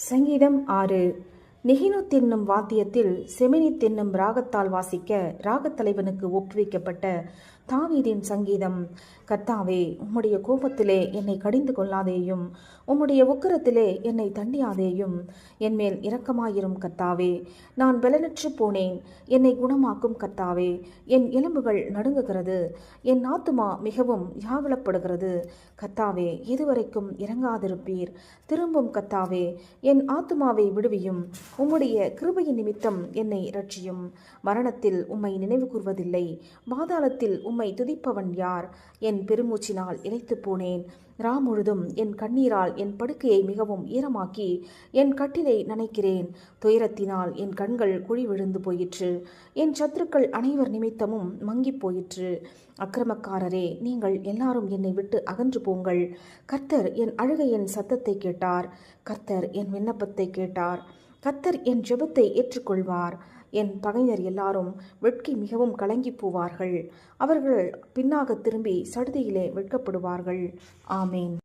சங்கீதம் ஆறு. நெகினு தென்னும் வாத்தியத்தில் செமினி தென்னும் ராகத்தால் வாசிக்க ராகத்தலைவனுக்கு ஒப்புவிக்கப்பட்ட தாவீதின் சங்கீதம் கர்த்தாவே உம்முடைய கோபத்திலே என்னை கடிந்து கொள்ளாதேயும் உம்முடைய உக்கரத்திலே என்னை தண்டியாதேயும் என்மேல் இரக்கமாயிரும் கர்த்தாவே. நான் பலனற்று போனேன் என்னை குணமாக்கும் கர்த்தாவே. என் எலும்புகள் நடுங்குகிறது என் ஆத்துமா மிகவும் யாவலப்படுகிறது கர்த்தாவே இதுவரைக்கும் இறங்காதிருப்பீர். திரும்பும் கர்த்தாவே என் ஆத்துமாவை விடுவியும் உம்முடைய கிருபையின் நிமித்தம் என்னை ரட்சியும் மரணத்தில் உம்மை நினைவு கூர்வதில்லை பாதாளத்தில் உம்மை துதிப்பவன் யார்? என் பெருமூச்சினால் இழைத்து போனேன். ரா முழுதும் என் கண்ணீரால் என் படுக்கையை மிகவும் ஈரமாக்கி என் கட்டிலை நனைக்கிறேன். துயரத்தினால் என் கண்கள் குழி விழுந்து போயிற்று. என் சத்துருக்கள் அனைவர் நிமித்தமும் மங்கிப் போயிற்று. அக்கிரமக்காரரே நீங்கள் எல்லாரும் என்னை விட்டு அகன்று போங்கள். கர்த்தர் என் அழுகையின் சத்தத்தை கேட்டார். கர்த்தர் என் விண்ணப்பத்தை கேட்டார். கர்த்தர் என் ஜெபத்தை ஏற்றுக்கொள்வார். என் பகைஞர் எல்லாரும் வெட்கி மிகவும் கலங்கி போவார்கள். அவர்கள் பின்னாக திரும்பி சடுதியிலே வெட்கப்படுவார்கள். ஆமேன்.